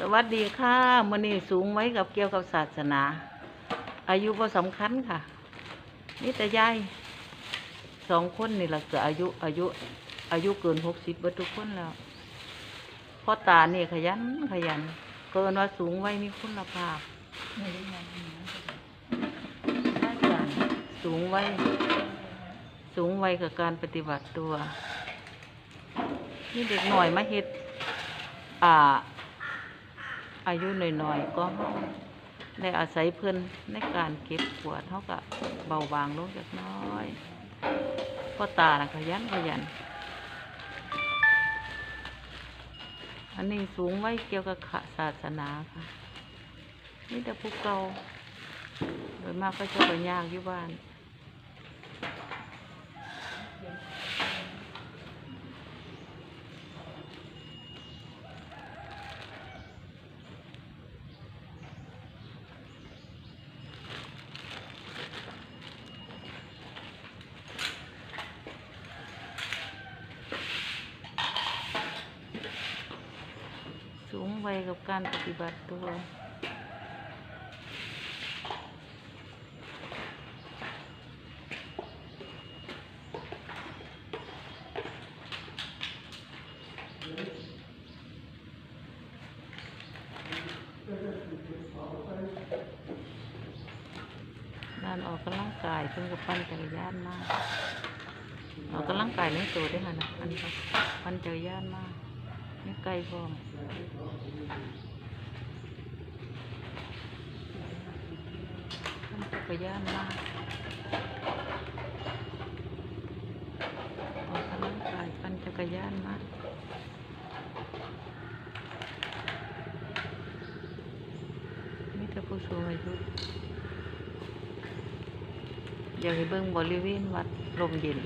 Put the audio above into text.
สวัสดีค่ะมื้อนี้สูงไว้กับเกี่ยวกับศาสนา อายุบ่สำคัญค่ะ นี่แต่ยายสองคนนี่ล่ะเกิดอายุอายุ อายุเกินหกสิบเบิดทุกคนแล้วพ่อตาเนี่ขยันขยัน เกินว่าสูงไว้มีคุณภาพสูงไว้ สูงไว้กับการปฏิบัติตัว นี่เด็กหน่อยมาเฮ็ดอ่า อายุหน่อยๆก็ได้อาศัยเพื่อนในการเก็บขวดเท่ากับเบาบางลงจากน้อยพ่อตานะขยันขยัน อันนี้สูงไว้เกี่ยวกับขศาสนาค่ะนี่แต่ผู้เกาโดยมากก็จะไปยากอยู่บ้าน สูงวัยกับการปฏิบัติตัวด้านออกกำลังกายเพิ่งกับปั้นจักรยานมากออกกำลังกายในตัวด้วยค่ะนะปั้นจักปั้นจักรยานมากนี่ไกลพร้อมปั้น จักรยานมากออกกำลังกายปั่นจักรยานมากมีแต่ผู้สูงอายุอยากให้เบิ่งบริเวณวัดลมเย็น